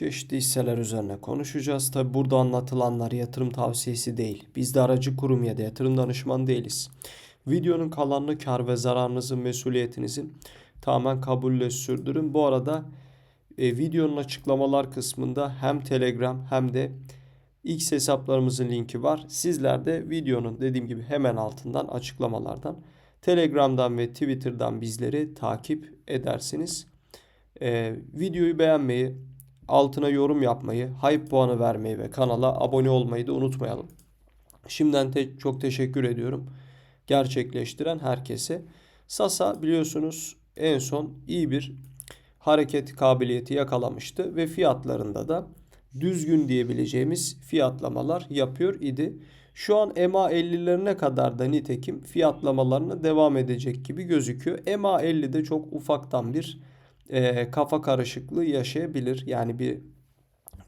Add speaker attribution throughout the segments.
Speaker 1: Çeşitli hisseler üzerine konuşacağız. Tabi burada anlatılanlar yatırım tavsiyesi değil. Biz de aracı kurum ya da yatırım danışman değiliz. Videonun kalanını kar ve zararınızın mesuliyetinizin tamamen kabulle sürdürün. Bu arada e, videonun açıklamalar kısmında hem Telegram hem de X hesaplarımızın linki var. Sizler de videonun dediğim gibi hemen altından açıklamalardan Telegram'dan ve Twitter'dan bizleri takip edersiniz. Ee, videoyu beğenmeyi, altına yorum yapmayı, hype puanı vermeyi ve kanala abone olmayı da unutmayalım. Şimdiden te- çok teşekkür ediyorum gerçekleştiren herkese. Sasa biliyorsunuz en son iyi bir hareket kabiliyeti yakalamıştı ve fiyatlarında da düzgün diyebileceğimiz fiyatlamalar yapıyor idi. Şu an EMA 50'lerine kadar da nitekim fiyatlamalarına devam edecek gibi gözüküyor. EMA 50'de çok ufaktan bir e, kafa karışıklığı yaşayabilir. Yani bir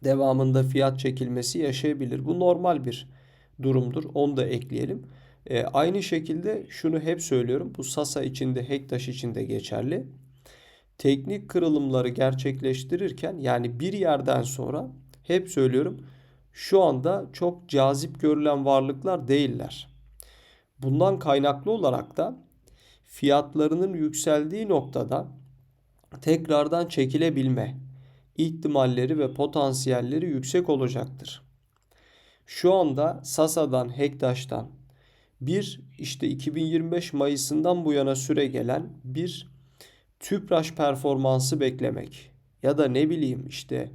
Speaker 1: devamında fiyat çekilmesi yaşayabilir. Bu normal bir durumdur. Onu da ekleyelim. E, aynı şekilde şunu hep söylüyorum. Bu Sasa içinde, Hektaş içinde geçerli. Teknik kırılımları gerçekleştirirken yani bir yerden sonra hep söylüyorum şu anda çok cazip görülen varlıklar değiller. Bundan kaynaklı olarak da fiyatlarının yükseldiği noktada tekrardan çekilebilme ihtimalleri ve potansiyelleri yüksek olacaktır. Şu anda Sasa'dan, Hektaş'tan bir işte 2025 Mayıs'ından bu yana süre gelen bir tüpraş performansı beklemek ya da ne bileyim işte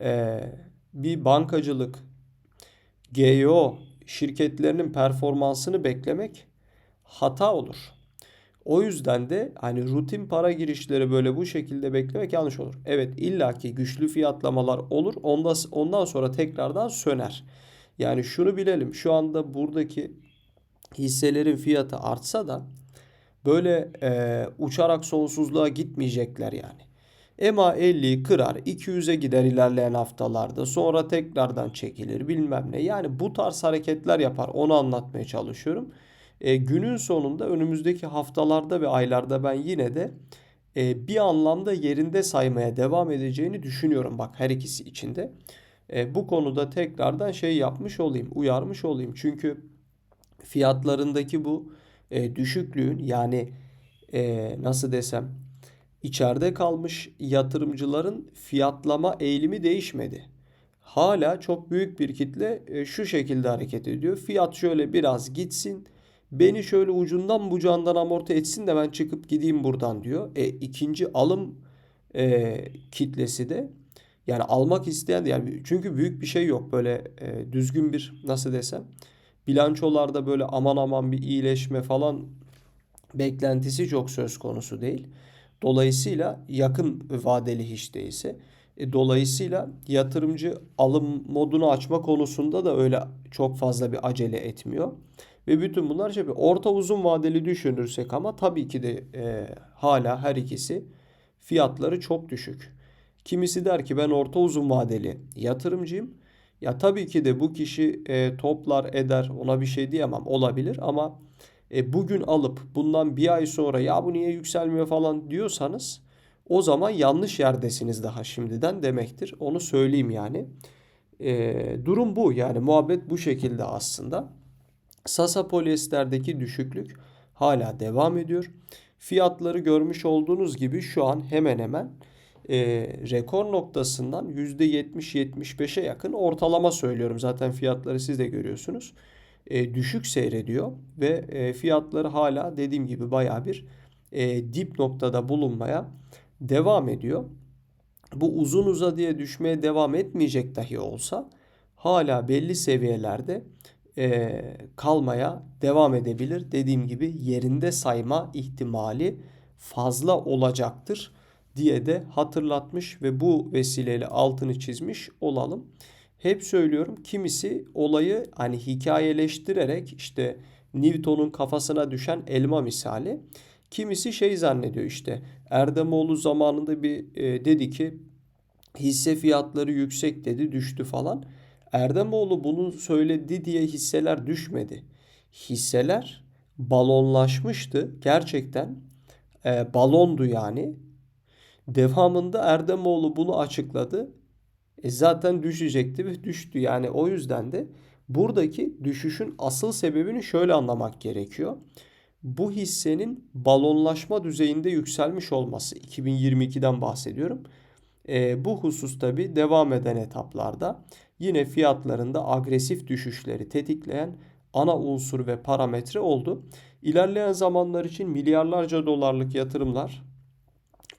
Speaker 1: eee, bir bankacılık, GEO şirketlerinin performansını beklemek hata olur. O yüzden de hani rutin para girişleri böyle bu şekilde beklemek yanlış olur. Evet illaki güçlü fiyatlamalar olur. Ondan, ondan sonra tekrardan söner. Yani şunu bilelim. Şu anda buradaki hisselerin fiyatı artsa da böyle e, uçarak sonsuzluğa gitmeyecekler yani. EMA 50'yi kırar, 200'e gider ilerleyen haftalarda. Sonra tekrardan çekilir bilmem ne. Yani bu tarz hareketler yapar. Onu anlatmaya çalışıyorum. E, günün sonunda önümüzdeki haftalarda ve aylarda ben yine de e, bir anlamda yerinde saymaya devam edeceğini düşünüyorum. Bak her ikisi içinde. E, bu konuda tekrardan şey yapmış olayım, uyarmış olayım. Çünkü fiyatlarındaki bu e, düşüklüğün yani e, nasıl desem içeride kalmış yatırımcıların fiyatlama eğilimi değişmedi. Hala çok büyük bir kitle e, şu şekilde hareket ediyor. Fiyat şöyle biraz gitsin. Beni şöyle ucundan bucağından amorti etsin de ben çıkıp gideyim buradan diyor. E, ikinci alım e, kitlesi de yani almak isteyen yani çünkü büyük bir şey yok böyle e, düzgün bir nasıl desem bilançolarda böyle aman aman bir iyileşme falan beklentisi çok söz konusu değil. Dolayısıyla yakın vadeli hiç değilse. E, dolayısıyla yatırımcı alım modunu açma konusunda da öyle çok fazla bir acele etmiyor. Ve bütün bunlar şey orta uzun vadeli düşünürsek ama tabii ki de e, hala her ikisi fiyatları çok düşük. Kimisi der ki ben orta uzun vadeli yatırımcıyım. Ya tabii ki de bu kişi e, toplar eder ona bir şey diyemem olabilir ama e, bugün alıp bundan bir ay sonra ya bu niye yükselmiyor falan diyorsanız o zaman yanlış yerdesiniz daha şimdiden demektir. Onu söyleyeyim yani. E, durum bu yani muhabbet bu şekilde aslında. Sasa polyesterdeki düşüklük hala devam ediyor. Fiyatları görmüş olduğunuz gibi şu an hemen hemen e, rekor noktasından %70-75'e yakın ortalama söylüyorum. Zaten fiyatları siz de görüyorsunuz. E, düşük seyrediyor ve e, fiyatları hala dediğim gibi baya bir e, dip noktada bulunmaya devam ediyor. Bu uzun uzadıya düşmeye devam etmeyecek dahi olsa hala belli seviyelerde e, kalmaya devam edebilir. Dediğim gibi yerinde sayma ihtimali fazla olacaktır diye de hatırlatmış ve bu vesileyle altını çizmiş olalım. Hep söylüyorum kimisi olayı hani hikayeleştirerek işte Newton'un kafasına düşen elma misali. Kimisi şey zannediyor işte Erdemoğlu zamanında bir e, dedi ki hisse fiyatları yüksek dedi düştü falan. Erdemoğlu bunu söyledi diye hisseler düşmedi. Hisseler balonlaşmıştı. Gerçekten e, balondu yani. Devamında Erdemoğlu bunu açıkladı. E zaten düşecekti ve düştü. Yani o yüzden de buradaki düşüşün asıl sebebini şöyle anlamak gerekiyor. Bu hissenin balonlaşma düzeyinde yükselmiş olması 2022'den bahsediyorum. E, bu husus tabi devam eden etaplarda yine fiyatlarında agresif düşüşleri tetikleyen ana unsur ve parametre oldu. İlerleyen zamanlar için milyarlarca dolarlık yatırımlar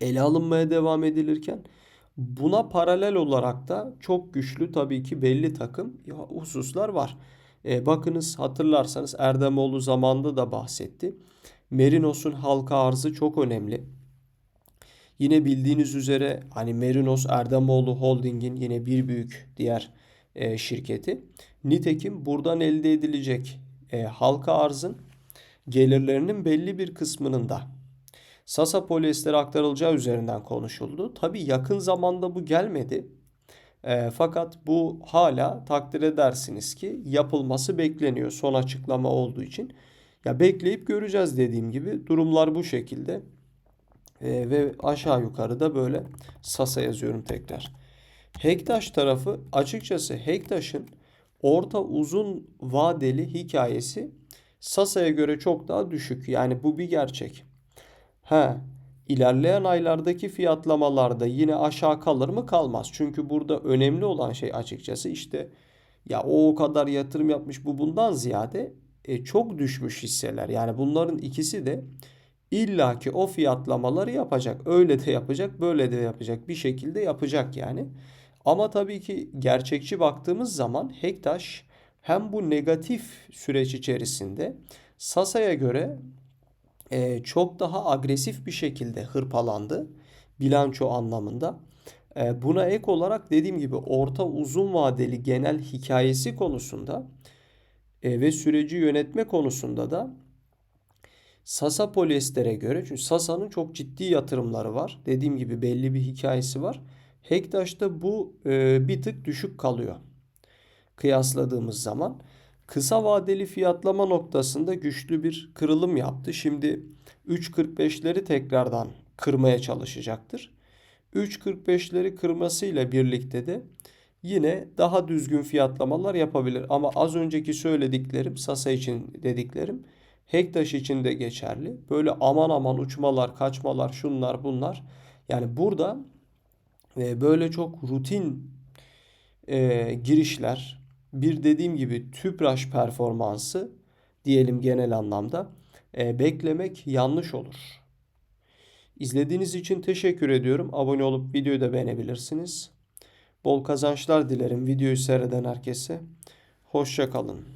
Speaker 1: ele alınmaya devam edilirken buna paralel olarak da çok güçlü tabii ki belli takım hususlar var. E, bakınız hatırlarsanız Erdemoğlu zamanında da bahsetti. Merinos'un halka arzı çok önemli. Yine bildiğiniz üzere hani Merinos Erdemoğlu Holding'in yine bir büyük diğer e, şirketi. Nitekim buradan elde edilecek e, halka arzın gelirlerinin belli bir kısmının da Sasa polyestere aktarılacağı üzerinden konuşuldu. Tabi yakın zamanda bu gelmedi. E, fakat bu hala takdir edersiniz ki yapılması bekleniyor son açıklama olduğu için. Ya bekleyip göreceğiz dediğim gibi durumlar bu şekilde. E, ve aşağı yukarı da böyle Sasa yazıyorum tekrar. Hektaş tarafı açıkçası Hektaş'ın orta uzun vadeli hikayesi Sasa'ya göre çok daha düşük. Yani bu bir gerçek. He, ilerleyen aylardaki fiyatlamalarda yine aşağı kalır mı? Kalmaz. Çünkü burada önemli olan şey açıkçası işte ya o o kadar yatırım yapmış bu bundan ziyade e, çok düşmüş hisseler. Yani bunların ikisi de illaki o fiyatlamaları yapacak. Öyle de yapacak, böyle de yapacak. Bir şekilde yapacak yani. Ama tabii ki gerçekçi baktığımız zaman Hektaş hem bu negatif süreç içerisinde Sasa'ya göre e, çok daha agresif bir şekilde hırpalandı bilanço anlamında. E, buna ek olarak dediğim gibi orta uzun vadeli genel hikayesi konusunda e, ve süreci yönetme konusunda da Sasa Polyester'e göre çünkü Sasa'nın çok ciddi yatırımları var. Dediğim gibi belli bir hikayesi var. Hektaş'ta bu e, bir tık düşük kalıyor. Kıyasladığımız zaman kısa vadeli fiyatlama noktasında güçlü bir kırılım yaptı. Şimdi 3.45'leri tekrardan kırmaya çalışacaktır. 3.45'leri kırmasıyla birlikte de yine daha düzgün fiyatlamalar yapabilir. Ama az önceki söylediklerim Sasa için dediklerim Hektaş için de geçerli. Böyle aman aman uçmalar, kaçmalar, şunlar bunlar. Yani burada e, böyle çok rutin e, girişler, bir dediğim gibi tüpraş performansı diyelim genel anlamda e, beklemek yanlış olur. İzlediğiniz için teşekkür ediyorum. Abone olup videoyu da beğenebilirsiniz. Bol kazançlar dilerim videoyu seyreden herkese. Hoşça kalın.